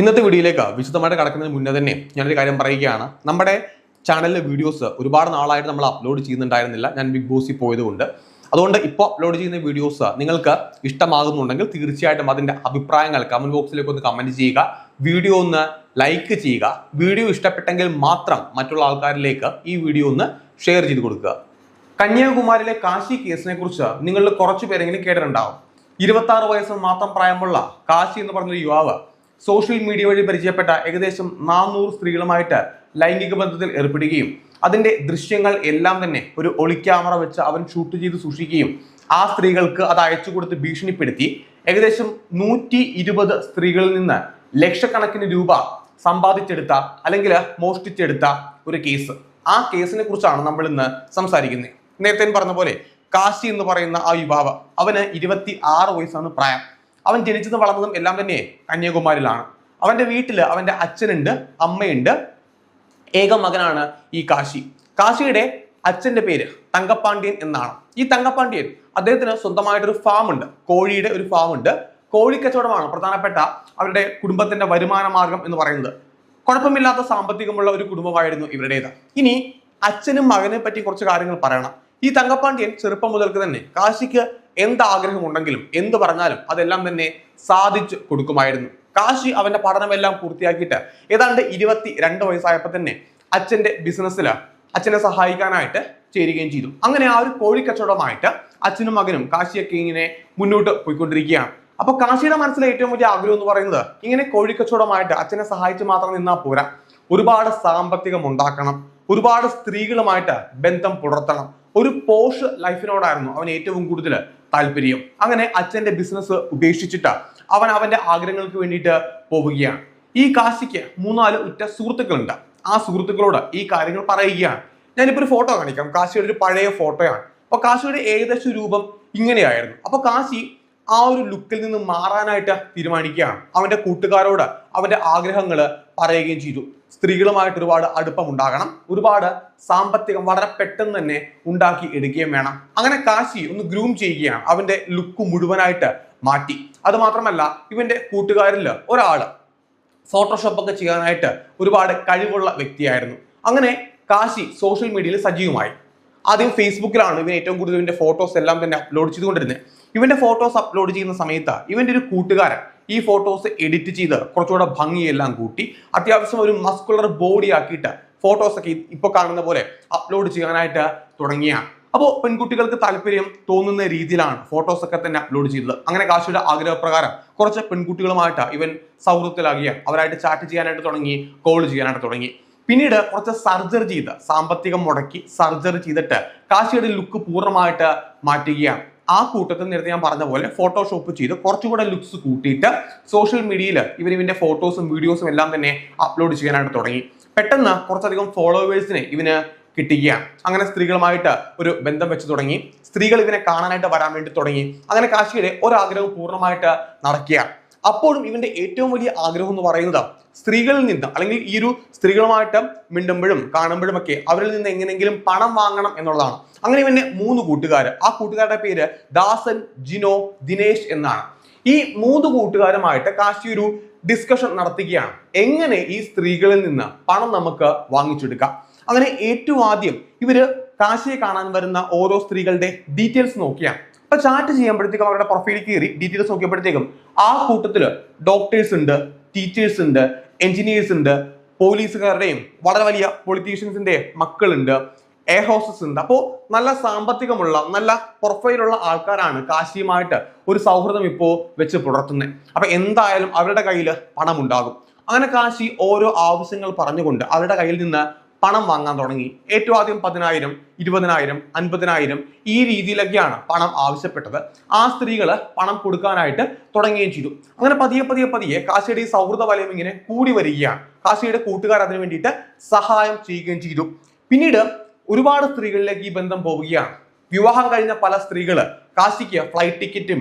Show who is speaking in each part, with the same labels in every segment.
Speaker 1: ഇന്നത്തെ വീഡിയോയിലേക്ക് വിശദമായിട്ട് കടക്കുന്നതിന് മുന്നേ തന്നെ ഞാനൊരു കാര്യം പറയുകയാണ്. നമ്മുടെ ചാനലിലെ വീഡിയോസ് ഒരുപാട് നാളായിട്ട് നമ്മൾ അപ്ലോഡ് ചെയ്യുന്നുണ്ടായിരുന്നില്ല. ഞാൻ ബിഗ് ബോസിൽ പോയതുകൊണ്ട്. അതുകൊണ്ട് ഇപ്പോൾ അപ്ലോഡ് ചെയ്യുന്ന വീഡിയോസ് നിങ്ങൾക്ക് ഇഷ്ടമാകുന്നുണ്ടെങ്കിൽ തീർച്ചയായിട്ടും അതിന്റെ അഭിപ്രായങ്ങൾ കമന്റ് ബോക്സിലേക്ക് ഒന്ന് കമന്റ് ചെയ്യുക. വീഡിയോ ഒന്ന് ലൈക്ക് ചെയ്യുക. വീഡിയോ ഇഷ്ടപ്പെട്ടെങ്കിൽ മാത്രം മറ്റുള്ള ആൾക്കാരിലേക്ക് ഈ വീഡിയോ ഒന്ന് ഷെയർ ചെയ്ത് കൊടുക്കുക. കന്യാകുമാരിയിലെ കാശി കേസിനെ കുറിച്ച് നിങ്ങളിൽ കുറച്ചു പേരെങ്കിലും കേട്ടിട്ടുണ്ടാവും. ഇരുപത്തി വയസ്സ് മാത്രം പ്രായമുള്ള കാശി എന്ന് പറഞ്ഞൊരു യുവാവ് സോഷ്യൽ മീഡിയ വഴി പരിചയപ്പെട്ട ഏകദേശം നാനൂറ് സ്ത്രീകളുമായിട്ട് ലൈംഗിക ബന്ധത്തിൽ ഏർപ്പെടുകയും അതിന്റെ ദൃശ്യങ്ങൾ എല്ലാം തന്നെ ഒരു ഒളിക്യാമറ വെച്ച് അവൻ ഷൂട്ട് ചെയ്ത് സൂക്ഷിക്കുകയും ആ സ്ത്രീകൾക്ക് അത് അയച്ചു കൊടുത്ത് ഭീഷണിപ്പെടുത്തി ഏകദേശം നൂറ്റി ഇരുപത് സ്ത്രീകളിൽ നിന്ന് ലക്ഷക്കണക്കിന് രൂപ സമ്പാദിച്ചെടുത്ത അല്ലെങ്കിൽ മോഷ്ടിച്ചെടുത്ത ഒരു കേസ്. ആ കേസിനെ കുറിച്ചാണ് നമ്മൾ ഇന്ന് സംസാരിക്കുന്നത്. നേരത്തെ പറഞ്ഞ പോലെ കാശി എന്ന് പറയുന്ന ആ യുവാവ് അവന് ഇരുപത്തി ആറ് വയസ്സാണ് പ്രായം. അവൻ ജനിച്ചതും വളർന്നതും എല്ലാം തന്നെ കന്യാകുമാരിയിലാണ്. അവന്റെ വീട്ടിൽ അവന്റെ അച്ഛനുണ്ട് അമ്മയുണ്ട്. ഏക മകനാണ് ഈ കാശി. കാശിയുടെ അച്ഛന്റെ പേര് തങ്കപ്പാണ്ഡ്യൻ എന്നാണ്. ഈ തങ്കപ്പാണ്ഡ്യൻ അദ്ദേഹത്തിന് സ്വന്തമായിട്ടൊരു ഫാം ഉണ്ട് കോഴിയുടെ ഒരു ഫാം ഉണ്ട് കോഴിക്കച്ചവടമാണ് പ്രധാനപ്പെട്ട അവരുടെ കുടുംബത്തിന്റെ വരുമാന മാർഗം എന്ന് പറയുന്നത്. കുഴപ്പമില്ലാത്ത സാമ്പത്തികമുള്ള ഒരു കുടുംബമായിരുന്നു ഇവരുടേത്. ഇനി അച്ഛനും മകനെ പറ്റി കുറച്ച് കാര്യങ്ങൾ പറയണം. ഈ തങ്കപ്പാണ്ഡ്യൻ ചെറുപ്പം മുതൽക്ക് തന്നെ കാശിക്ക് എന്ത് ആഗ്രഹമുണ്ടെങ്കിലും എന്ത് പറഞ്ഞാലും അതെല്ലാം തന്നെ സാധിച്ചു കൊടുക്കുമായിരുന്നു. കാശി അവന്റെ പഠനമെല്ലാം പൂർത്തിയാക്കിയിട്ട് ഏതാണ്ട് ഇരുപത്തി രണ്ട് വയസ്സായപ്പോൾ തന്നെ അച്ഛന്റെ ബിസിനസ്സിൽ അച്ഛനെ സഹായിക്കാനായിട്ട് ചേരുകയും ചെയ്തു. അങ്ങനെ ആ ഒരു കോഴിക്കച്ചവടമായിട്ട് അച്ഛനും മകനും കാശിയൊക്കെ ഇങ്ങനെ മുന്നോട്ട് പോയിക്കൊണ്ടിരിക്കുകയാണ്. അപ്പൊ കാശിയുടെ മനസ്സിലെ ഏറ്റവും വലിയ ആഗ്രഹം എന്ന് പറയുന്നത് ഇങ്ങനെ കോഴിക്കച്ചവടമായിട്ട് അച്ഛനെ സഹായിച്ച് മാത്രം നിന്നാൽ പോരാ. ഒരുപാട് സാമ്പത്തികം ഉണ്ടാക്കണം. ഒരുപാട് സ്ത്രീകളുമായിട്ട് ബന്ധം പുലർത്തണം. ഒരു പോഷ് ലൈഫിനോടായിരുന്നു അവൻ ഏറ്റവും കൂടുതൽ താല്പര്യം. അങ്ങനെ അച്ഛന്റെ ബിസിനസ് ഉപേക്ഷിച്ചിട്ട് അവൻ അവന്റെ ആഗ്രഹങ്ങൾക്ക് വേണ്ടിയിട്ട് പോവുകയാണ്. ഈ കാശിക്ക് മൂന്നാൽ ഉറ്റ സുഹൃത്തുക്കളുണ്ട്. ആ സുഹൃത്തുക്കളോട് ഈ കാര്യങ്ങൾ പറയുകയാണ്. ഞാനിപ്പോ ഒരു ഫോട്ടോ കാണിക്കാം. കാശിയുടെ ഒരു പഴയ ഫോട്ടോയാണ് അപ്പോൾ കാശിയുടെ ഏകദേശം രൂപം ഇങ്ങനെയായിരുന്നു. അപ്പോൾ കാശി ആ ഒരു ലുക്കിൽ നിന്ന് മാറാനായിട്ട് തീരുമാനിക്കുകയാണ്. അവന്റെ കൂട്ടുകാരോട് അവന്റെ ആഗ്രഹങ്ങൾ പറയുകയും ചെയ്തു. സ്ത്രീകളുമായിട്ട് ഒരുപാട് അടുപ്പം ഉണ്ടാകണം ഒരുപാട് സാമ്പത്തികം വളരെ പെട്ടെന്ന് തന്നെ ഉണ്ടാക്കി എടുക്കുകയും വേണം. അങ്ങനെ കാശി ഒന്ന് ഗ്രൂം ചെയ്യുകയാണ്. അവന്റെ ലുക്ക് മുഴുവനായിട്ട് മാറ്റി. അത് മാത്രമല്ല ഇവന്റെ കൂട്ടുകാരിൽ ഒരാൾ ഫോട്ടോഷോപ്പ് ഒക്കെ ചെയ്യാനായിട്ട് ഒരുപാട് കഴിവുള്ള വ്യക്തിയായിരുന്നു. അങ്ങനെ കാശി സോഷ്യൽ മീഡിയയിൽ സജീവമായി. ആദ്യം ഫേസ്ബുക്കിലാണ് ഇവൻ ഏറ്റവും കൂടുതൽ ഇവന്റെ ഫോട്ടോസ് എല്ലാം തന്നെ അപ്ലോഡ് ചെയ്തുകൊണ്ടിരുന്നത്. ഇവന്റെ ഫോട്ടോസ് അപ്ലോഡ് ചെയ്യുന്ന സമയത്ത് ഇവന്റെ ഒരു കൂട്ടുകാരൻ ഈ ഫോട്ടോസ് എഡിറ്റ് ചെയ്ത് കുറച്ചുകൂടെ ഭംഗിയെല്ലാം കൂട്ടി അത്യാവശ്യം ഒരു മസ്കുലർ ബോഡി ആക്കിയിട്ട് ഫോട്ടോസൊക്കെ ഇപ്പൊ കാണുന്ന പോലെ അപ്ലോഡ് ചെയ്യാനായിട്ട് തുടങ്ങിയ അപ്പോൾ പെൺകുട്ടികൾക്ക് താല്പര്യം തോന്നുന്ന രീതിയിലാണ് ഫോട്ടോസൊക്കെ തന്നെ അപ്ലോഡ് ചെയ്തത്. അങ്ങനെ കാശിയുടെ ആഗ്രഹപ്രകാരം കുറച്ച് പെൺകുട്ടികളുമായിട്ട് ഇവൻ സൗഹൃദത്തിലാകിയ അവരായിട്ട് ചാറ്റ് ചെയ്യാനായിട്ട് തുടങ്ങി കോൾ ചെയ്യാനായിട്ട് തുടങ്ങി. പിന്നീട് കുറച്ച് സർജറി ചെയ്ത് സാമ്പത്തികം മുടക്കി സർജറി ചെയ്തിട്ട് കാശിയുടെ ലുക്ക് പൂർണമായിട്ട് മാറ്റുകയാണ്. ആ കൂട്ടത്തിൽ നേരത്തെ ഞാൻ പറഞ്ഞ പോലെ ഫോട്ടോഷോപ്പ് ചെയ്ത് കുറച്ചുകൂടെ ലുക്സ് കൂട്ടിയിട്ട് സോഷ്യൽ മീഡിയയിൽ ഇവർ ഇവന്റെ ഫോട്ടോസും വീഡിയോസും എല്ലാം തന്നെ അപ്ലോഡ് ചെയ്യാനായിട്ട് തുടങ്ങി. പെട്ടെന്ന് കുറച്ചധികം ഫോളോവേഴ്സിനെ ഇവന് കിട്ടുകയാണ്. അങ്ങനെ സ്ത്രീകളുമായിട്ട് ഒരു ബന്ധം വെച്ച് തുടങ്ങി. സ്ത്രീകൾ ഇവനെ കാണാനായിട്ട് വരാൻ വേണ്ടി തുടങ്ങി. അങ്ങനെ കാശിയുടെ ഒരാഗ്രഹം പൂർണമായിട്ട് നടക്കുകയാണ്. അപ്പോഴും ഇവന്റെ ഏറ്റവും വലിയ ആഗ്രഹം എന്ന് പറയുന്നത് സ്ത്രീകളിൽ നിന്ന് അല്ലെങ്കിൽ ഈ ഒരു സ്ത്രീകളുമായിട്ട് മിണ്ടുമ്പോഴും കാണുമ്പോഴും ഒക്കെ അവരിൽ നിന്ന് എങ്ങനെയെങ്കിലും പണം വാങ്ങണം എന്നുള്ളതാണ്. അങ്ങനെ ഇവന്റെ മൂന്ന് കൂട്ടുകാർ ആ കൂട്ടുകാരുടെ പേര് ദാസൻ ജിനോ ദിനേശ് എന്നാണ്. ഈ മൂന്ന് കൂട്ടുകാരുമായിട്ട് കാശി ഒരു ഡിസ്കഷൻ നടത്തുകയാണ്. എങ്ങനെ ഈ സ്ത്രീകളിൽ നിന്ന് പണം നമുക്ക് വാങ്ങിച്ചെടുക്കാം? അങ്ങനെ ഏറ്റവും ആദ്യം ഇവർ കാശിയെ കാണാൻ വരുന്ന ഓരോ സ്ത്രീകളുടെ ഡീറ്റെയിൽസ് നോക്കിയാണ്. അപ്പൊ ചാറ്റ് ചെയ്യുമ്പോഴത്തേക്കും അവരുടെ പ്രൊഫൈലിൽ കയറി ഡീറ്റെയിൽസ് നോക്കിയപ്പോഴത്തേക്കും ആ കൂട്ടത്തിൽ ഡോക്ടേഴ്സ് ഉണ്ട് ടീച്ചേഴ്സ് ഉണ്ട് എഞ്ചിനീയേഴ്സ് ഉണ്ട് പോലീസുകാരുടെയും വളരെ വലിയ പൊളിറ്റീഷ്യൻസിന്റെ മക്കളുണ്ട് എയർ ഹോസസ് ഉണ്ട്. അപ്പോൾ നല്ല സാമ്പത്തികമുള്ള നല്ല പ്രൊഫൈലുള്ള ആൾക്കാരാണ് കാശിയുമായിട്ട് ഒരു സൗഹൃദം ഇപ്പോൾ വെച്ച് പുലർത്തുന്നത് അപ്പൊ എന്തായാലും അവരുടെ കയ്യിൽ പണം ഉണ്ടാകും അങ്ങനെ കാശി ഓരോ ആവശ്യങ്ങൾ പറഞ്ഞുകൊണ്ട് അവരുടെ കയ്യിൽ നിന്ന് പണം വാങ്ങാൻ തുടങ്ങി. ഏറ്റവും ആദ്യം പതിനായിരം ഇരുപതിനായിരം അൻപതിനായിരം ഈ രീതിയിലൊക്കെയാണ് പണം ആവശ്യപ്പെട്ടത്. ആ സ്ത്രീകൾ പണം കൊടുക്കാനായിട്ട് തുടങ്ങുകയും ചെയ്തു. അങ്ങനെ പതിയെ പതിയെ പതിയെ കാശിയുടെ ഈ സൗഹൃദ വലയം ഇങ്ങനെ കൂടി വരികയാണ്. കാശിയുടെ കൂട്ടുകാർ അതിനു വേണ്ടിയിട്ട് സഹായം ചെയ്യുകയും ചെയ്തു. പിന്നീട് ഒരുപാട് സ്ത്രീകളിലേക്ക് ഈ ബന്ധം പോവുകയാണ്. വിവാഹം കഴിഞ്ഞ പല സ്ത്രീകൾ കാശിക്ക് ഫ്ലൈറ്റ് ടിക്കറ്റും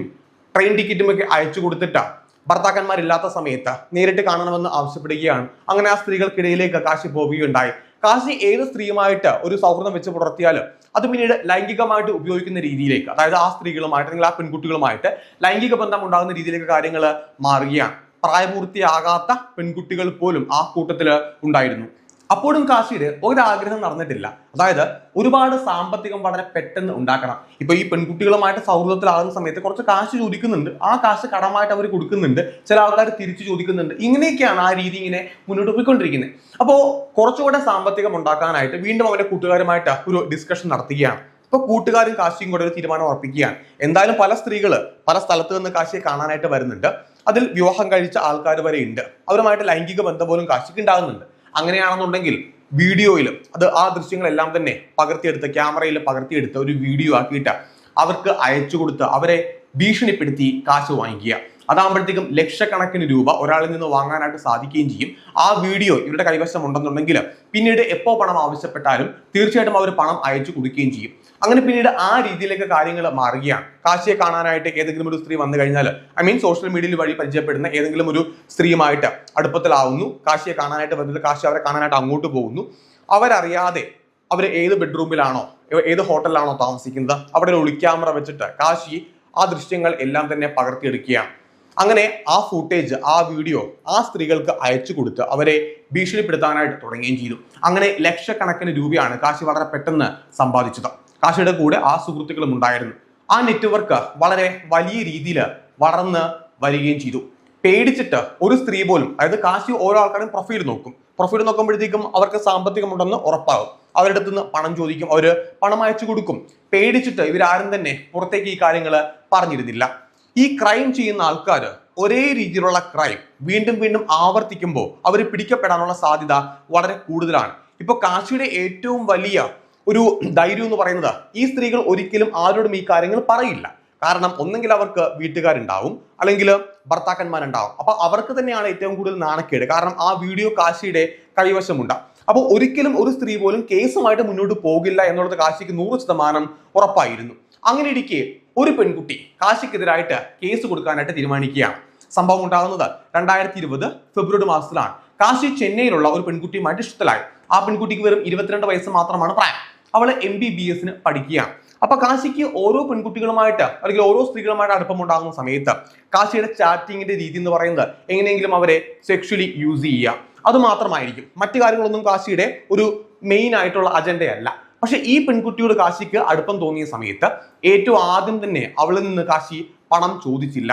Speaker 1: ട്രെയിൻ ടിക്കറ്റും ഒക്കെ അയച്ചു കൊടുത്തിട്ടാണ് ഭർത്താക്കന്മാരില്ലാത്ത സമയത്ത് നേരിട്ട് കാണണമെന്ന് ആവശ്യപ്പെടുകയാണ്. അങ്ങനെ ആ സ്ത്രീകൾക്കിടയിലേക്ക് കാശി പോവുകയുണ്ടായി. കാശി ഏത് സ്ത്രീയുമായിട്ട് ഒരു സൗഹൃദം വെച്ച് പുലർത്തിയാലും അത് പിന്നീട് ലൈംഗികമായിട്ട് ഉപയോഗിക്കുന്ന രീതിയിലേക്ക് അതായത് ആ സ്ത്രീകളുമായിട്ട് അല്ലെങ്കിൽ ആ പെൺകുട്ടികളുമായിട്ട് ലൈംഗിക ബന്ധം ഉണ്ടാകുന്ന രീതിയിലേക്ക് കാര്യങ്ങൾ മാറുകയാണ്. പ്രായപൂർത്തിയാകാത്ത പെൺകുട്ടികൾ പോലും ആ കൂട്ടത്തിൽ ഉണ്ടായിരുന്നു. അപ്പോഴും കാശിയിൽ ഒരാഗ്രഹം നടന്നിട്ടില്ല. അതായത് ഒരുപാട് സാമ്പത്തികം വളരെ പെട്ടെന്ന് ഉണ്ടാക്കണം. ഇപ്പൊ ഈ പെൺകുട്ടികളുമായിട്ട് സൗഹൃദത്തിലാകുന്ന സമയത്ത് കുറച്ച് കാശ് ചോദിക്കുന്നുണ്ട്. ആ കാശ് കടമായിട്ട് അവർ കൊടുക്കുന്നുണ്ട്. ചില ആൾക്കാർ തിരിച്ചു ചോദിക്കുന്നുണ്ട്. ഇങ്ങനെയൊക്കെയാണ് ആ രീതി ഇങ്ങനെ മുന്നോട്ട് പോയിക്കൊണ്ടിരിക്കുന്നത് അപ്പോൾ കുറച്ചുകൂടെ സാമ്പത്തികം ഉണ്ടാക്കാനായിട്ട് വീണ്ടും അവരുടെ കൂട്ടുകാരുമായിട്ട് ഒരു ഡിസ്കഷൻ നടത്തുകയാണ്. ഇപ്പൊ കൂട്ടുകാരും കാശിയും കൂടെ ഒരു തീരുമാനം ഉറപ്പിക്കുകയാണ്. എന്തായാലും പല സ്ത്രീകൾ പല സ്ഥലത്ത് നിന്ന് കാശിയെ കാണാനായിട്ട് വരുന്നുണ്ട്. അതിൽ വിവാഹം കഴിച്ച ആൾക്കാർ വരെ ഉണ്ട്. അവരുമായിട്ട് ലൈംഗിക ബന്ധം പോലും കാശിക്ക് ഉണ്ടാകുന്നുണ്ട്. അങ്ങനെയാണെന്നുണ്ടെങ്കിൽ വീഡിയോയിൽ അത് ആ ദൃശ്യങ്ങളെല്ലാം തന്നെ പകർത്തിയെടുത്ത് ക്യാമറയിൽ പകർത്തിയെടുത്ത് ഒരു വീഡിയോ ആക്കിയിട്ട് അവർക്ക് അയച്ചു കൊടുത്ത് അവരെ ഭീഷണിപ്പെടുത്തി കാശ് വാങ്ങിക്കുക. അതാകുമ്പോഴത്തേക്കും ലക്ഷക്കണക്കിന് രൂപ ഒരാളിൽ നിന്ന് വാങ്ങാനായിട്ട് സാധിക്കുകയും ചെയ്യും. ആ വീഡിയോ ഇവരുടെ കൈവശം ഉണ്ടെന്നുണ്ടെങ്കിൽ പിന്നീട് എപ്പോൾ പണം ആവശ്യപ്പെട്ടാലും തീർച്ചയായിട്ടും അവർ പണം അയച്ചു കൊടുക്കുകയും ചെയ്യും. അങ്ങനെ പിന്നീട് ആ രീതിയിലേക്ക് കാര്യങ്ങൾ മാറുകയാണ്. കാശിയെ കാണാനായിട്ട് ഏതെങ്കിലും ഒരു സ്ത്രീ വന്നു കഴിഞ്ഞാൽ ഐ മീൻ സോഷ്യൽ മീഡിയയിൽ വഴി പരിചയപ്പെടുന്ന ഏതെങ്കിലും ഒരു സ്ത്രീയുമായിട്ട് അടുപ്പത്തിലാവുന്നു. കാശിയെ കാണാനായിട്ട് വരുന്നത് കാശി അവരെ കാണാനായിട്ട് അങ്ങോട്ട് പോകുന്നു. അവരറിയാതെ അവർ ഏത് ബെഡ്റൂമിലാണോ ഏത് ഹോട്ടലിലാണോ താമസിക്കുന്നത് അവിടെ ഒളിക്യാമറ വെച്ചിട്ട് കാശി ആ ദൃശ്യങ്ങൾ എല്ലാം തന്നെ പകർത്തിയെടുക്കുകയാണ്. അങ്ങനെ ആ ഫുട്ടേജ് ആ വീഡിയോ ആ സ്ത്രീകൾക്ക് അയച്ചു കൊടുത്ത് അവരെ ഭീഷണിപ്പെടുത്താനായിട്ട് തുടങ്ങുകയും ചെയ്തു. അങ്ങനെ ലക്ഷക്കണക്കിന് രൂപയാണ് കാശി വളരെ പെട്ടെന്ന് സമ്പാദിച്ചത്. കാശിയുടെ കൂടെ ആ സുഹൃത്തുക്കളും ഉണ്ടായിരുന്നു. ആ നെറ്റ്വർക്ക് വളരെ വലിയ രീതിയിൽ വളർന്ന് വരികയും ചെയ്തു. പേടിച്ചിട്ട് ഒരു സ്ത്രീ പോലും അതായത് കാശി ഓരോ ആൾക്കാരും പ്രൊഫൈൽ നോക്കും. പ്രൊഫൈൽ നോക്കുമ്പോഴത്തേക്കും അവർക്ക് സാമ്പത്തികമുണ്ടെന്ന് ഉറപ്പാകും. അവരുടെ അടുത്ത് നിന്ന് പണം ചോദിക്കും. അവർ പണം അയച്ചു കൊടുക്കും. പേടിച്ചിട്ട് ഇവരാരും തന്നെ പുറത്തേക്ക് ഈ കാര്യങ്ങൾ പറഞ്ഞിരുന്നില്ല. ഈ ക്രൈം ചെയ്യുന്ന ആൾക്കാർ ഒരേ രീതിയിലുള്ള ക്രൈം വീണ്ടും വീണ്ടും ആവർത്തിക്കുമ്പോൾ അവർ പിടിക്കപ്പെടാനുള്ള സാധ്യത വളരെ കൂടുതലാണ്. ഇപ്പൊ കാശിയുടെ ഏറ്റവും വലിയ ഒരു ധൈര്യം എന്ന് പറയുന്നത് ഈ സ്ത്രീകൾ ഒരിക്കലും ആരോടും ഈ കാര്യങ്ങൾ പറയില്ല. കാരണം ഒന്നെങ്കിൽ അവർക്ക് വീട്ടുകാരുണ്ടാവും അല്ലെങ്കിൽ ഭർത്താക്കന്മാരുണ്ടാവും. അപ്പൊ അവർക്ക് തന്നെയാണ് ഏറ്റവും കൂടുതൽ നാണക്കേട്. കാരണം ആ വീഡിയോ കാശിയുടെ കൈവശമുണ്ട്. അപ്പോൾ ഒരിക്കലും ഒരു സ്ത്രീ പോലും കേസുമായിട്ട് മുന്നോട്ട് പോകില്ല എന്നുള്ളത് കാശിക്ക് നൂറ് ശതമാനം ഉറപ്പായിരുന്നു. അങ്ങനെ ഇരിക്കെ ഒരു പെൺകുട്ടി കാശിക്കെതിരായിട്ട് കേസ് കൊടുക്കാനായിട്ട് തീരുമാനിക്കുകയാണ്. സംഭവം ഉണ്ടാകുന്നത് രണ്ടായിരത്തി ഇരുപത് ഫെബ്രുവരി മാസത്തിലാണ്. കാശി ചെന്നൈയിലുള്ള ഒരു പെൺകുട്ടിയുമായിട്ട് ഇഷ്ടത്തിലായി. ആ പെൺകുട്ടിക്ക് വെറും ഇരുപത്തിരണ്ട് വയസ്സ് മാത്രമാണ് പ്രായം. അവൾ എം ബി ബി എസിന് പഠിക്കുകയാണ്. അപ്പൊ കാശിക്ക് ഓരോ പെൺകുട്ടികളുമായിട്ട് അല്ലെങ്കിൽ ഓരോ സ്ത്രീകളുമായിട്ട് അടുപ്പമുണ്ടാകുന്ന സമയത്ത് കാശിയുടെ ചാറ്റിങ്ങിന്റെ രീതി എന്ന് പറയുന്നത് എങ്ങനെയെങ്കിലും അവരെ സെക്ഷലി യൂസ് ചെയ്യുക. അത് മാത്രമായിരിക്കും. മറ്റു കാര്യങ്ങളൊന്നും കാശിയുടെ ഒരു മെയിൻ ആയിട്ടുള്ള അജണ്ടയല്ല പക്ഷെ ഈ പെൺകുട്ടിയോട് കാശിക്ക് അടുപ്പം തോന്നിയ സമയത്ത് ഏറ്റവും ആദ്യം തന്നെ അവളിൽ നിന്ന് കാശി പണം ചോദിച്ചില്ല.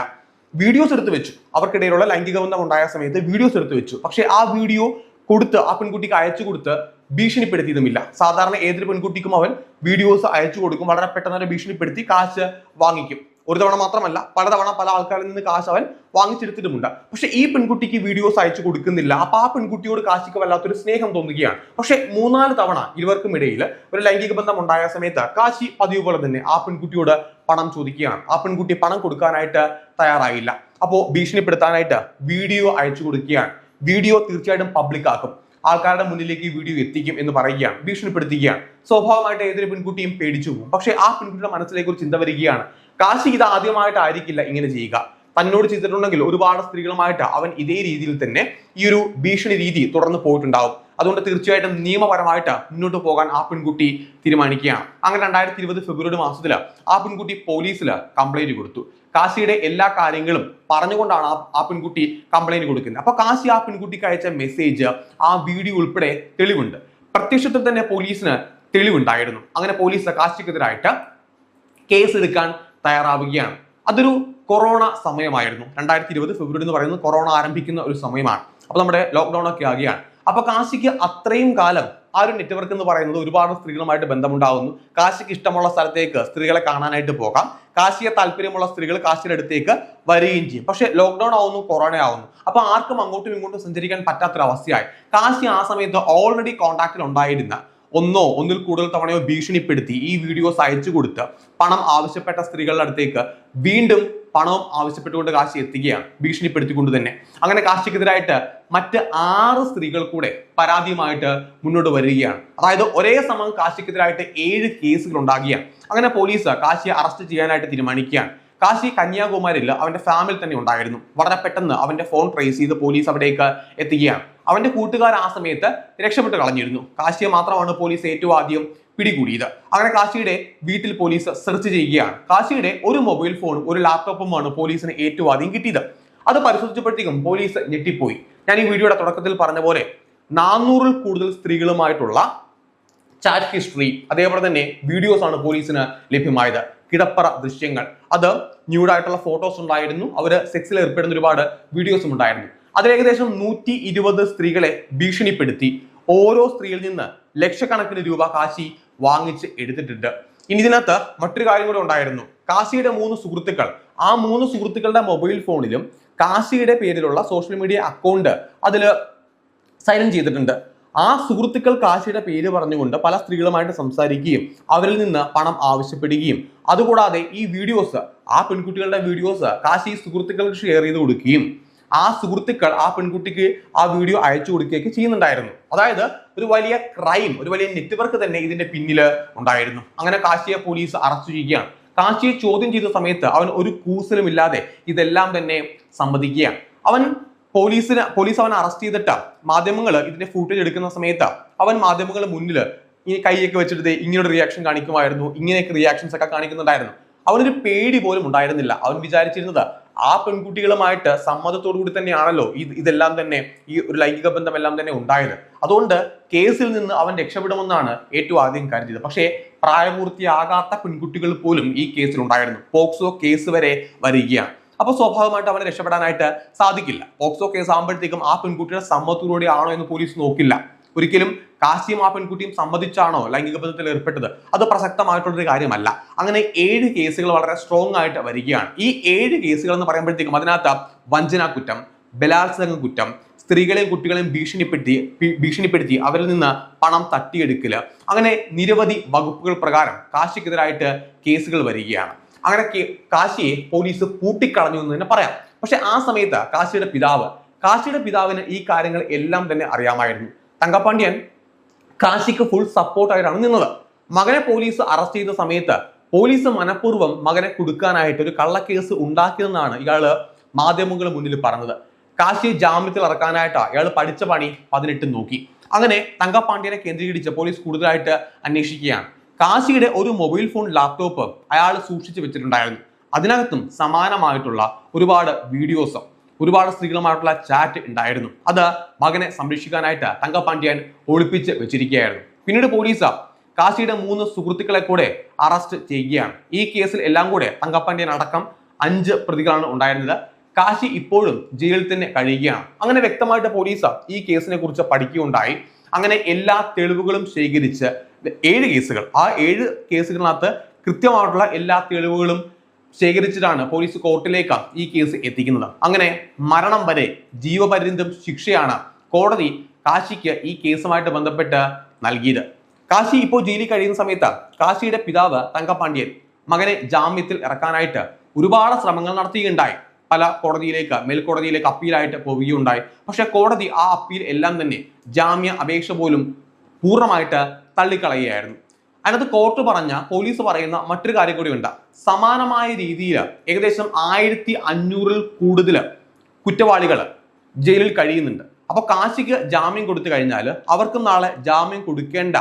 Speaker 1: വീഡിയോസ് എടുത്ത് വെച്ചു. അവർക്കിടയിലുള്ള ലൈംഗിക ബന്ധം ഉണ്ടായ സമയത്ത് വീഡിയോസ് എടുത്തു വെച്ചു. പക്ഷെ ആ വീഡിയോ കൊടുത്ത് ആ പെൺകുട്ടിക്ക് അയച്ചു കൊടുത്ത് ഭീഷണിപ്പെടുത്തിയതുമില്ല. സാധാരണ ഏതൊരു പെൺകുട്ടിക്കും അവൻ വീഡിയോസ് അയച്ചു കൊടുക്കും. വളരെ പെട്ടെന്ന് ഭീഷണിപ്പെടുത്തി കാശ് വാങ്ങിക്കും. ഒരു തവണ മാത്രമല്ല പലതവണ പല ആൾക്കാരിൽ നിന്ന് കാശ് അവൻ വാങ്ങിച്ചെടുത്തിട്ടുമുണ്ട് പക്ഷെ ഈ പെൺകുട്ടിക്ക് വീഡിയോസ് അയച്ചു കൊടുക്കുന്നില്ല. അപ്പൊ ആ പെൺകുട്ടിയോട് കാശിക്ക് വല്ലാത്തൊരു സ്നേഹം തോന്നുകയാണ്. പക്ഷെ മൂന്നാൽ തവണ ഇരുവർക്കും ഇടയിൽ ഒരു ലൈംഗിക ബന്ധം ഉണ്ടായ സമയത്ത് കാശി പതിവ് പോലെ തന്നെ ആ പെൺകുട്ടിയോട് പണം ചോദിക്കുകയാണ്. ആ പെൺകുട്ടി പണം കൊടുക്കാനായിട്ട് തയ്യാറായില്ല. അപ്പോ ഭീഷണിപ്പെടുത്താനായിട്ട് വീഡിയോ അയച്ചു കൊടുക്കുകയാണ്. വീഡിയോ തീർച്ചയായിട്ടും പബ്ലിക് ആക്കും. ആൾക്കാരുടെ മുന്നിലേക്ക് വീഡിയോ എത്തിക്കും എന്ന് പറയുകയാണ്. ഭീഷണിപ്പെടുത്തുകയാണ്. സ്വാഭാവികമായിട്ട് ഏതൊരു പെൺകുട്ടിയും പേടിച്ചു പോകും. പക്ഷെ ആ പെൺകുട്ടിയുടെ മനസ്സിലേക്ക് ഒരു ചിന്ത വരികയാണ്. കാശി ഇത് ആദ്യമായിട്ടായിരിക്കില്ല ഇങ്ങനെ ചെയ്യുക. തന്നോട് ചെയ്തിട്ടുണ്ടെങ്കിൽ ഒരുപാട് സ്ത്രീകളുമായിട്ട് അവൻ ഇതേ രീതിയിൽ തന്നെ ഈ ഒരു ഭീഷണി രീതി തുടർന്ന് പോയിട്ടുണ്ടാവും. അതുകൊണ്ട് തീർച്ചയായിട്ടും നിയമപരമായിട്ട് മുന്നോട്ട് പോകാൻ ആ പെൺകുട്ടി തീരുമാനിക്കുകയാണ്. അങ്ങനെ രണ്ടായിരത്തി ഇരുപത് ഫെബ്രുവരി മാസത്തിൽ ആ പെൺകുട്ടി പോലീസിൽ കംപ്ലൈന്റ് കൊടുത്തു. കാശിയുടെ എല്ലാ കാര്യങ്ങളും പറഞ്ഞുകൊണ്ടാണ് ആ പെൺകുട്ടി കംപ്ലൈന്റ് കൊടുക്കുന്നത്. അപ്പൊ കാശി ആ പെൺകുട്ടിക്ക് അയച്ച മെസ്സേജ് ആ വീഡിയോ ഉൾപ്പെടെ തെളിവുണ്ട്. പ്രത്യക്ഷത്തിൽ തന്നെ പോലീസിന് തെളിവുണ്ടായിരുന്നു. അങ്ങനെ പോലീസ് കാശിക്കെതിരായിട്ട് കേസ് എടുക്കാൻ തയ്യാറാവുകയാണ്. അതൊരു കൊറോണ സമയമായിരുന്നു. രണ്ടായിരത്തി ഇരുപത് ഫെബ്രുവരി എന്ന് പറയുന്നത് കൊറോണ ആരംഭിക്കുന്ന ഒരു സമയമാണ്. അപ്പൊ നമ്മുടെ ലോക്ക്ഡൗൺ ഒക്കെ ആകുകയാണ് അപ്പൊ കാശിക്ക് അത്രയും കാലം ആ ഒരു നെറ്റ്വർക്ക് എന്ന് പറയുന്നത് ഒരുപാട് സ്ത്രീകളുമായിട്ട് ബന്ധമുണ്ടാവുന്നു. കാശിക്ക് ഇഷ്ടമുള്ള സ്ഥലത്തേക്ക് സ്ത്രീകളെ കാണാനായിട്ട് പോകാം. കാശിയെ താല്പര്യമുള്ള സ്ത്രീകൾ കാശിയുടെ അടുത്തേക്ക് വരികയും ചെയ്യും. പക്ഷേ ലോക്ക്ഡൌൺ ആവുന്നു കൊറോണ ആവുന്നു. അപ്പൊ ആർക്കും അങ്ങോട്ടും ഇങ്ങോട്ടും സഞ്ചരിക്കാൻ പറ്റാത്തൊരവസ്ഥയായി. കാശി ആ സമയത്ത് ഓൾറെഡി കോൺടാക്റ്റിൽ ഉണ്ടായിരുന്ന ഒന്നോ ഒന്നിൽ കൂടുതൽ തവണയോ ഭീഷണിപ്പെടുത്തി ഈ വീഡിയോസ് അയച്ചു കൊടുത്ത് പണം ആവശ്യപ്പെട്ട സ്ത്രീകളുടെ അടുത്തേക്ക് വീണ്ടും പണവും ആവശ്യപ്പെട്ടുകൊണ്ട് കാശി എത്തുകയാണ് ഭീഷണിപ്പെടുത്തിക്കൊണ്ട് തന്നെ. അങ്ങനെ കാശിക്കെതിരായിട്ട് മറ്റ് ആറ് സ്ത്രീകൾ കൂടെ പരാതിയുമായിട്ട് മുന്നോട്ട് വരികയാണ്. അതായത് ഒരേ സമയം കാശിക്കെതിരായിട്ട് ഏഴ് കേസുകൾ ഉണ്ടാകുകയാണ്. അങ്ങനെ പോലീസ് കാശിയെ അറസ്റ്റ് ചെയ്യാനായിട്ട് തീരുമാനിക്കുകയാണ്. കാശി കന്യാകുമാരിയിൽ അവന്റെ ഫാമിലി തന്നെ ഉണ്ടായിരുന്നു. വളരെ പെട്ടെന്ന് അവന്റെ ഫോൺ ട്രേസ് ചെയ്ത് പോലീസ് അവിടേക്ക് എത്തുകയാണ്. അവന്റെ കൂട്ടുകാർ ആ സമയത്ത് രക്ഷപ്പെട്ട് കളഞ്ഞിരുന്നു. കാശിയെ മാത്രമാണ് പോലീസ് ഏറ്റവും ആദ്യം പിടികൂടിയത്. അങ്ങനെ കാശിയുടെ വീട്ടിൽ പോലീസ് സെർച്ച് ചെയ്യുകയാണ്. കാശിയുടെ ഒരു മൊബൈൽ ഫോണും ഒരു ലാപ്ടോപ്പുമാണ് പോലീസിന് ഏറ്റവും ആദ്യം കിട്ടിയത്. അത് പരിശോധിച്ചപ്പോഴത്തേക്കും പോലീസ് ഞെട്ടിപ്പോയി. ഞാൻ ഈ വീഡിയോയുടെ തുടക്കത്തിൽ പറഞ്ഞ പോലെ നാനൂറിൽ കൂടുതൽ സ്ത്രീകളുമായിട്ടുള്ള ചാറ്റ് ഹിസ്റ്ററി അതേപോലെ തന്നെ വീഡിയോസ് ആണ് പോലീസിന് ലഭ്യമായത്. കിടപ്പറ ദൃശ്യങ്ങൾ. അത് ന്യൂഡായിട്ടുള്ള ഫോട്ടോസ് ഉണ്ടായിരുന്നു. അവർ സെക്സിൽ ഏർപ്പെടുന്ന ഒരുപാട് വീഡിയോസും ഉണ്ടായിരുന്നു. അതിൽ ഏകദേശം നൂറ്റി ഇരുപത് സ്ത്രീകളെ ഭീഷണിപ്പെടുത്തി. ഓരോ സ്ത്രീയിൽ നിന്ന് ലക്ഷക്കണക്കിന് രൂപ കാശി വാങ്ങിച്ച് എടുത്തിട്ടുണ്ട്. ഇനി ഇതിനകത്ത് മറ്റൊരു കാര്യം കൂടെ ഉണ്ടായിരുന്നു. കാശിയുടെ മൂന്ന് സുഹൃത്തുക്കൾ. ആ മൂന്ന് സുഹൃത്തുക്കളുടെ മൊബൈൽ ഫോണിലും കാശിയുടെ പേരിലുള്ള സോഷ്യൽ മീഡിയ അക്കൗണ്ട് അതിൽ സൈലന്റ് ചെയ്തിട്ടുണ്ട്. ആ സുഹൃത്തുക്കൾ കാശിയുടെ പേര് പറഞ്ഞുകൊണ്ട് പല സ്ത്രീകളുമായിട്ട് സംസാരിക്കുകയും അവരിൽ നിന്ന് പണം ആവശ്യപ്പെടുകയും. അതുകൂടാതെ ഈ വീഡിയോസ് ആ പെൺകുട്ടികളുടെ വീഡിയോസ് കാശി സുഹൃത്തുക്കൾക്ക് ഷെയർ ചെയ്ത് കൊടുക്കുകയും ആ സുഹൃത്തുക്കൾ ആ പെൺകുട്ടിക്ക് ആ വീഡിയോ അയച്ചു കൊടുക്കുകയൊക്കെ ചെയ്യുന്നുണ്ടായിരുന്നു. അതായത് ഒരു വലിയ ക്രൈം ഒരു വലിയ നെറ്റ്വർക്ക് തന്നെ ഇതിന്റെ പിന്നിൽ ഉണ്ടായിരുന്നു. അങ്ങനെ കാശിയെ പോലീസ് അറസ്റ്റ് ചെയ്യുകയാണ്. കാശിയെ ചോദ്യം ചെയ്ത സമയത്ത് അവൻ ഒരു കൂസലും ഇല്ലാതെ ഇതെല്ലാം തന്നെ സമ്മതിക്കുകയാണ്. അവൻ പോലീസിന് പോലീസ് അവൻ അറസ്റ്റ് ചെയ്തിട്ട്. മാധ്യമങ്ങൾ ഇതിന്റെ ഫൂട്ടേജ് എടുക്കുന്ന സമയത്ത്. അവൻ മാധ്യമങ്ങളുടെ മുന്നിൽ ഈ കൈയൊക്കെ വെച്ചിട്ട് ഇങ്ങനൊരു റിയാക്ഷൻ കാണിക്കുമായിരുന്നു. ഇങ്ങനെയൊക്കെ റിയാക്ഷൻസ് ഒക്കെ കാണിക്കുന്നുണ്ടായിരുന്നു. അവനൊരു പേടി പോലും ഉണ്ടായിരുന്നില്ല. അവൻ വിചാരിച്ചിരുന്നത് ആ പെൺകുട്ടികളുമായിട്ട് സമ്മതത്തോടു കൂടി തന്നെയാണല്ലോ ഇത് ഇതെല്ലാം തന്നെ ഈ ഒരു ലൈംഗിക ബന്ധം എല്ലാം തന്നെ ഉണ്ടായത്. അതുകൊണ്ട് കേസിൽ നിന്ന് അവൻ രക്ഷപ്പെടുമെന്നാണ് ഏറ്റവും ആദ്യം കരുതിയത് പക്ഷേ പ്രായപൂർത്തിയാകാത്ത പെൺകുട്ടികൾ പോലും ഈ കേസിൽ ഉണ്ടായിരുന്നു പോക്സോ കേസ് വരെ വരികയാണ്. അപ്പോൾ സ്വാഭാവികമായിട്ട് അവനെ രക്ഷപ്പെടാനായിട്ട് സാധിക്കില്ല. പോക്സോ കേസ് ആകുമ്പോഴത്തേക്കും ആ പെൺകുട്ടിയുടെ സമ്മതത്തോടെ ആണോ എന്ന് പോലീസ് നോക്കില്ല. ഒരിക്കലും കാശിയും ആ പെൺകുട്ടിയും സമ്മതിച്ചാണോ ലൈംഗിക ബന്ധത്തിൽ ഏർപ്പെട്ടത്? അത് പ്രസക്തമായിട്ടുള്ളൊരു കാര്യമല്ല. അങ്ങനെ ഏഴ് കേസുകൾ വളരെ സ്ട്രോങ് ആയിട്ട് വരികയാണ്. ഈ ഏഴ് കേസുകൾ എന്ന് പറയുമ്പോഴത്തേക്കും അതിനകത്ത് വഞ്ചന കുറ്റം ബലാത്സംഗ കുറ്റം സ്ത്രീകളെയും കുട്ടികളെയും ഭീഷണിപ്പെടുത്തി ഭീഷണിപ്പെടുത്തി അവരിൽ നിന്ന് പണം തട്ടിയെടുക്കൽ. അങ്ങനെ നിരവധി വകുപ്പുകൾ പ്രകാരം കാശിക്കെതിരായിട്ട് കേസുകൾ വരികയാണ്. അങ്ങനെ കാശിയെ പോലീസ് പൂട്ടിക്കളഞ്ഞു എന്ന് തന്നെ പറയാം. പക്ഷെ ആ സമയത്ത് കാശിയുടെ പിതാവ് കാശിയുടെ പിതാവിന് ഈ കാര്യങ്ങൾ എല്ലാം തന്നെ അറിയാമായിരുന്നു. തങ്കപ്പാണ്ഡ്യൻ കാശിക്ക് ഫുൾ സപ്പോർട്ടായിട്ടാണ് നിന്നത്. മകനെ പോലീസ് അറസ്റ്റ് ചെയ്ത സമയത്ത് പോലീസ് മനഃപൂർവം മകനെ കൊടുക്കാനായിട്ട് ഒരു കള്ളക്കേസ് ഉണ്ടാക്കിയതെന്നാണ് ഇയാൾ മാധ്യമങ്ങളുടെ മുന്നിൽ പറഞ്ഞത്. കാശി ജാമ്യത്തിൽ ഇറക്കാനായിട്ടാ ഇയാൾ പഠിച്ച പണി പതിനെട്ട് നോക്കി. അങ്ങനെ തങ്കപ്പാണ്ഡ്യനെ കേന്ദ്രീകരിച്ച് പോലീസ് കൂടുതലായിട്ട് അന്വേഷിക്കുകയാണ്. കാശിയുടെ ഒരു മൊബൈൽ ഫോൺ ലാപ്ടോപ്പ് അയാൾ സൂക്ഷിച്ചു വെച്ചിട്ടുണ്ടായിരുന്നു. അതിനകത്തും സമാനമായിട്ടുള്ള ഒരുപാട് വീഡിയോസ് ഒരുപാട് സ്ത്രീകളുമായിട്ടുള്ള ചാറ്റ് ഉണ്ടായിരുന്നു. അത് മകനെ സംരക്ഷിക്കാനായിട്ട് തങ്കപ്പാണ്ഡ്യൻ ഒളിപ്പിച്ച് വെച്ചിരിക്കുകയായിരുന്നു. പിന്നീട് പോലീസ് കാശിയുടെ മൂന്ന് സുഹൃത്തുക്കളെ കൂടെ അറസ്റ്റ് ചെയ്യുകയാണ്. ഈ കേസിൽ എല്ലാം കൂടെ തങ്കപ്പാണ്ഡ്യൻ അടക്കം അഞ്ച് പ്രതികളാണ് ഉണ്ടായിരുന്നത്. കാശി ഇപ്പോഴും ജയിലിൽ തന്നെ കഴിയുകയാണ്. അങ്ങനെ വ്യക്തമായിട്ട് പോലീസ് ഈ കേസിനെ കുറിച്ച് പഠിക്കുകയുണ്ടായി. അങ്ങനെ എല്ലാ തെളിവുകളും ശേഖരിച്ച് ഏഴ് കേസുകൾ. ആ ഏഴ് കേസുകളിനകത്ത് കൃത്യമായിട്ടുള്ള എല്ലാ തെളിവുകളും ശേഖരിച്ചിട്ടാണ് പോലീസ് കോർട്ടിലേക്ക് ഈ കേസ് എത്തിക്കുന്നത്. അങ്ങനെ മരണം വരെ ജീവപര്യന്തം ശിക്ഷയാണ് കോടതി കാശിക്ക് ഈ കേസുമായിട്ട് ബന്ധപ്പെട്ട് നൽകിയത്. കാശി ഇപ്പോൾ ജയിലിൽ കഴിയുന്ന സമയത്ത് കാശിയുടെ പിതാവ് തങ്കപാണ്ഡ്യൻ മകനെ ജാമ്യത്തിൽ ഇറക്കാനായിട്ട് ഒരുപാട് ശ്രമങ്ങൾ നടത്തുകയുണ്ടായി പല കോടതിയിലേക്ക് മേൽക്കോടതിയിലേക്ക് അപ്പീലായിട്ട് പോവുകയുണ്ടായി. പക്ഷെ കോടതി ആ അപ്പീൽ എല്ലാം തന്നെ ജാമ്യ അപേക്ഷ പോലും പൂർണമായിട്ട് തള്ളിക്കളയുകയായിരുന്നു. അതിനകത്ത് കോർട്ട് പറഞ്ഞ പോലീസ് പറയുന്ന മറ്റൊരു കാര്യം കൂടി ഉണ്ട്. സമാനമായ രീതിയിൽ ഏകദേശം ആയിരത്തി അഞ്ഞൂറിൽ കൂടുതൽ കുറ്റവാളികൾ ജയിലിൽ കഴിയുന്നുണ്ട്. അപ്പോൾ കാശിക്ക് ജാമ്യം കൊടുത്തു കഴിഞ്ഞാൽ അവർക്ക് നാളെ ജാമ്യം കൊടുക്കേണ്ട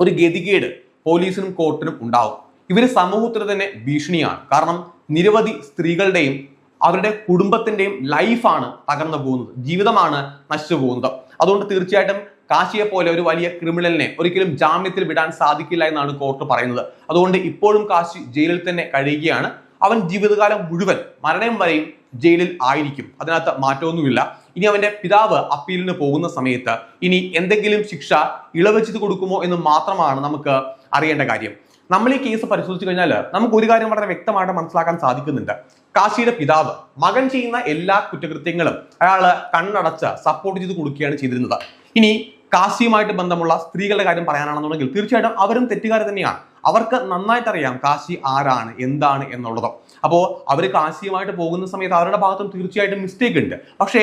Speaker 1: ഒരു ഗതികേട് പോലീസിനും കോർട്ടിനും ഉണ്ടാവും. ഇവർ സമൂഹത്തിന് തന്നെ ഭീഷണിയാണ്. കാരണം നിരവധി സ്ത്രീകളുടെയും അവരുടെ കുടുംബത്തിന്റെയും ലൈഫാണ് തകർന്നു പോകുന്നത്. ജീവിതമാണ് നശിച്ചു പോകുന്നത്. അതുകൊണ്ട് തീർച്ചയായിട്ടും കാശിയെ പോലെ ഒരു വലിയ ക്രിമിനലിനെ ഒരിക്കലും ജാമ്യത്തിൽ വിടാൻ സാധിക്കില്ല എന്നാണ് കോർട്ട് പറയുന്നത്. അതുകൊണ്ട് ഇപ്പോഴും കാശി ജയിലിൽ തന്നെ കഴിയുകയാണ്. അവൻ ജീവിതകാലം മുഴുവൻ മരണം വരെയും ജയിലിൽ ആയിരിക്കും. അതിനകത്ത് മാറ്റമൊന്നുമില്ല. ഇനി അവന്റെ പിതാവ് അപ്പീലിന് പോകുന്ന സമയത്ത് ഇനി എന്തെങ്കിലും ശിക്ഷ ഇളവ് കൊടുക്കുമോ എന്ന് മാത്രമാണ് നമുക്ക് അറിയേണ്ട കാര്യം. നമ്മൾ ഈ കേസ് പരിശോധിച്ചു കഴിഞ്ഞാൽ നമുക്ക് ഒരു കാര്യം വളരെ വ്യക്തമായിട്ട് മനസ്സിലാക്കാൻ സാധിക്കുന്നുണ്ട്. കാശിയുടെ പിതാവ് മകൻ ചെയ്യുന്ന എല്ലാ കുറ്റകൃത്യങ്ങളും അയാൾ കണ്ണടച്ച് സപ്പോർട്ട് ചെയ്ത് കൊടുക്കുകയാണ് ചെയ്തിരുന്നത്. ഇനി കാശിയുമായിട്ട് ബന്ധമുള്ള സ്ത്രീകളുടെ കാര്യം പറയാനാണെന്നുണ്ടെങ്കിൽ തീർച്ചയായിട്ടും അവരും തെറ്റുകാർ തന്നെയാണ്. അവർക്ക് നന്നായിട്ട് അറിയാം കാശി ആരാണ് എന്താണ് എന്നുള്ളത്. അപ്പോൾ അവർ കാശിയുമായിട്ട് പോകുന്ന സമയത്ത് അവരുടെ ഭാഗത്തും തീർച്ചയായിട്ടും മിസ്റ്റേക്ക് ഉണ്ട്. പക്ഷേ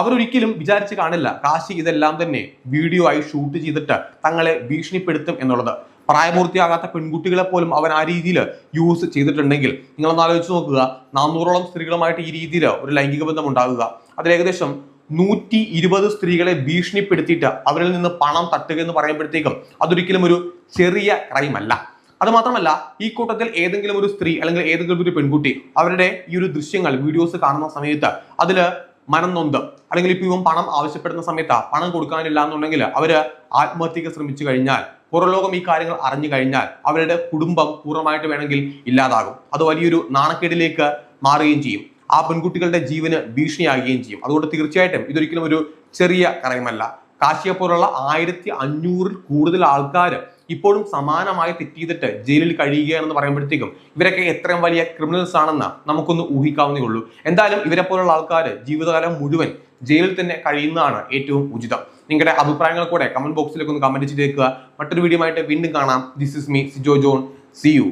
Speaker 1: അവരൊരിക്കലും വിചാരിച്ച് കാണില്ല കാശി ഇതെല്ലാം തന്നെ വീഡിയോ ആയി ഷൂട്ട് ചെയ്തിട്ട് തങ്ങളെ ഭീഷണിപ്പെടുത്തും എന്നുള്ളത്. പ്രായപൂർത്തിയാകാത്ത പെൺകുട്ടികളെ പോലും അവൻ ആ രീതിയിൽ യൂസ് ചെയ്തിട്ടുണ്ടെങ്കിൽ നിങ്ങളൊന്ന് ആലോചിച്ച് നോക്കുക. നാനൂറോളം സ്ത്രീകളുമായിട്ട് ഈ രീതിയിൽ ഒരു ലൈംഗിക ബന്ധം ഉണ്ടാകുക. അതിൽ ഏകദേശം നൂറ്റി ഇരുപത് സ്ത്രീകളെ ഭീഷണിപ്പെടുത്തിയിട്ട് അവരിൽ നിന്ന് പണം തട്ടുക എന്ന് പറയുമ്പോഴത്തേക്കും അതൊരിക്കലും ഒരു ചെറിയ ക്രൈം അല്ല. അത് മാത്രമല്ല ഈ കൂട്ടത്തിൽ ഏതെങ്കിലും ഒരു സ്ത്രീ അല്ലെങ്കിൽ ഏതെങ്കിലും ഒരു പെൺകുട്ടി അവരുടെ ഈ ഒരു ദൃശ്യങ്ങൾ വീഡിയോസ് കാണുന്ന സമയത്ത് അതിൽ മനം നൊന്ത് അല്ലെങ്കിൽ ഇപ്പൊ ഇവൻ പണം ആവശ്യപ്പെടുന്ന സമയത്ത് പണം കൊടുക്കാനില്ല എന്നുണ്ടെങ്കിൽ അവർ ആത്മഹത്യക്ക് ശ്രമിച്ചു കഴിഞ്ഞാൽ പുറലോകം ഈ കാര്യങ്ങൾ അറിഞ്ഞു കഴിഞ്ഞാൽ അവരുടെ കുടുംബം പൂർണമായിട്ട് വേണമെങ്കിൽ ഇല്ലാതാകും. അത് വലിയൊരു നാണക്കേടിലേക്ക് മാറുകയും ചെയ്യും. ആ പെൺകുട്ടികളുടെ ജീവന് ഭീഷണിയാകുകയും ചെയ്യും. അതുകൊണ്ട് തീർച്ചയായിട്ടും ഇതൊരിക്കലും ഒരു ചെറിയ കാര്യമല്ല. കാശിയെ പോലുള്ള ആയിരത്തി അഞ്ഞൂറിൽ കൂടുതൽ ആൾക്കാർ ഇപ്പോഴും സമാനമായി തെറ്റ് ചെയ്തിട്ട് ജയിലിൽ കഴിയുകയാണെന്ന് പറയുമ്പോഴത്തേക്കും ഇവരൊക്കെ എത്രയും വലിയ ക്രിമിനൽസ് ആണെന്ന് നമുക്കൊന്ന് ഊഹിക്കാവുന്നേ ഉള്ളൂ. എന്തായാലും ഇവരെ പോലുള്ള ആൾക്കാർ ജീവിതകാലം മുഴുവൻ ജയിലിൽ തന്നെ കഴിയുന്നതാണ് ഏറ്റവും ഉചിതം. നിങ്ങളുടെ അഭിപ്രായങ്ങൾ കൂടെ കമന്റ് ബോക്സിലേക്ക് ഒന്ന് കമന്റ് ചെയ്തേക്കുക. മറ്റൊരു വീഡിയോ ആയിട്ട് വീണ്ടും കാണാം. This is me Sijo John see you